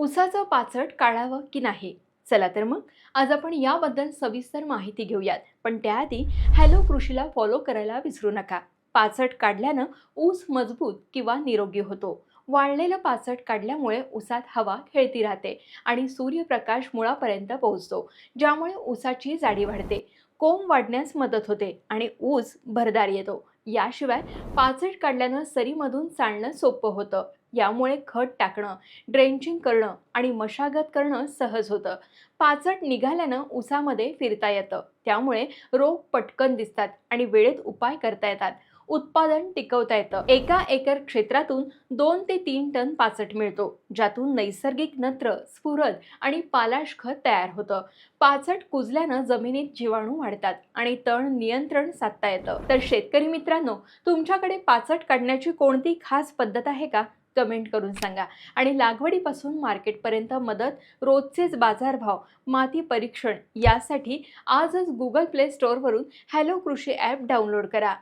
ऊसाचं पाचट काढावं की नाही? चला तर मग आज आपण याबद्दल सविस्तर माहिती घेऊयात. पण त्याआधी हॅलो कृषीला फॉलो करायला विसरू नका. पाचट काढल्यानं ऊस मजबूत किंवा निरोगी होतो. वाळलेलं पाचट काढल्यामुळे ऊसात हवा खेळती राहते आणि सूर्यप्रकाश मुळापर्यंत पोहोचतो ज्यामुळे ऊसाची जाडी वाढते. कोंब वाढण्यास मदत होते आणि ऊस भरदार येतो. याशिवाय पाचट काढल्यानं सरीमधून चालणं सोपं होतं. यामुळे खत टाकणं ड्रेंचिंग करणं आणि मशागत करणं सहज होतं. पाचट निघाल्यानं ऊसामध्ये फिरता येतं. त्यामुळे रोग पटकन दिसतात आणि वेळेत उपाय करता येतात. उत्पादन टिकवता येतं. एका एकर क्षेत्रातून दोन ते तीन टन पाचट मिळतो ज्यातून नैसर्गिक नत्र स्फुरद आणि पालाश खत तयार होतं. पाचट कुजल्यानं जमिनीत जीवाणू वाढतात आणि तण नियंत्रण साधता येतं. तर शेतकरी मित्रांनो तुमच्याकडे पाचट काढण्याची कोणती खास पद्धत आहे का? कमेंट करून सांगा. आणि लागवडीपासून मार्केटपर्यंत मदत रोजचेच बाजारभाव माती परीक्षण यासाठी आजच गुगल प्ले स्टोअरवरून हॅलो कृषी ॲप डाउनलोड करा.